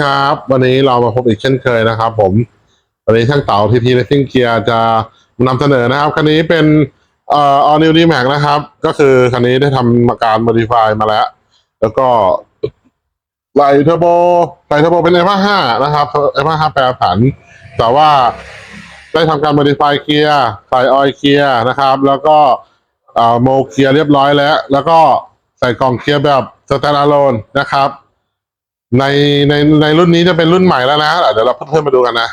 ครับวันนี้เรามาพบอีกเช่นเคยนะครับ ผมวันนี้ช่างเต๋าทีทีเลสซิ่งเกียร์จะนำเสนอนะครับ คันนี้เป็นเอ่อ all new d max นะครับ ก็คือคันนี้ได้ทำการ modify มาแล้ว แล้วก็ไหลเทอร์โบไหลเทอร์โบเป็น F5 นะครับ F5 แปรผัน แต่ว่าได้ทำการ modify เกียร์ใส่ออยเกียร์นะครับ แล้วก็เอ่อโมเกียร์เรียบร้อยแล้ว แล้วก็ใส่กล่องเกียร์แบบ standalone นะครับ ในในในรุ่นนี้จะเป็นรุ่นใหม่แล้วนะเดี๋ยวเราเพิ่มมาดูกันนะ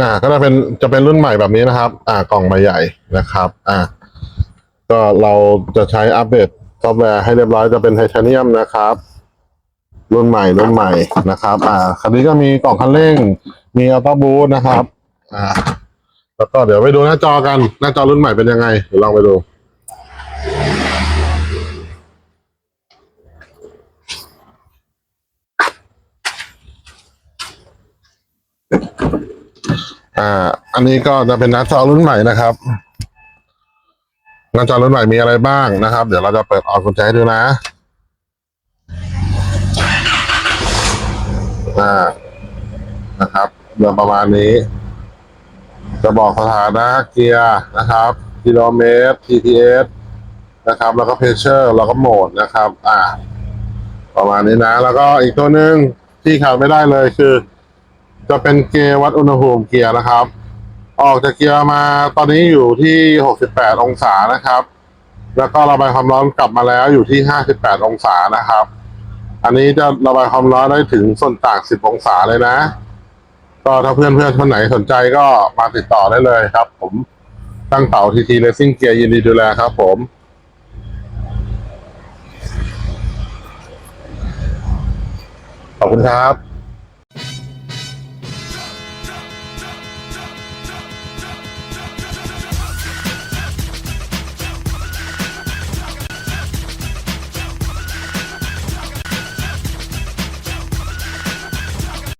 อ่า ก็จะเป็นจะเป็นรุ่นใหม่แบบนี้นะครับ อ่ากล่องใบใหญ่นะครับ อ่า ก็เราจะใช้อัปเดตซอฟต์แวร์ให้เรียบร้อยจะเป็นไทเทเนียมนะครับ รุ่นใหม่รุ่นใหม่นะครับ อ่าคันนี้ก็มีกล่องคันเร่ง มีอัลต้าบูทนะครับ อ่า แล้วก็เดี๋ยวไปดูหน้าจอกัน หน้าจอรุ่นใหม่เป็นยังไง เดี๋ยวลองไปดูอ่า อันนี้ก็จะเป็นหน้าจอรุ่นใหม่นะครับ หน้าจอรุ่นใหม่มีอะไรบ้างนะครับ เดี๋ยวเราจะเปิดออกกุญแจให้ดูนะ อ่า นะครับเรื่องประมาณนี้ จะบอกสถานะเกียร์นะครับกิโลเมตร TTS นะครับ แล้วก็เพเชอร์แล้วก็โหมดนะครับ อ่า ประมาณนี้นะ แล้วก็อีกตัวหนึ่งที่ขาดไม่ได้เลยคือ จะเป็นเกียร์วัดอุณหภูมิเกียร์นะครับ ออกจากเกียร์มาตอนนี้อยู่ที่ 68 องศานะครับ แล้วก็ระบายความร้อนกลับมาแล้วอยู่ที่ 58 องศานะครับ อันนี้จะระบายความร้อนได้ถึงส่วนต่าง 10 องศาเลยนะ ก็ถ้าเพื่อนเพื่อนๆคนไหนสนใจก็มาติดต่อได้เลยครับ ผมตั้งเต่าทีทีเลสซิ่งเกียร์ยินดีดูแลครับผมขอบคุณครับ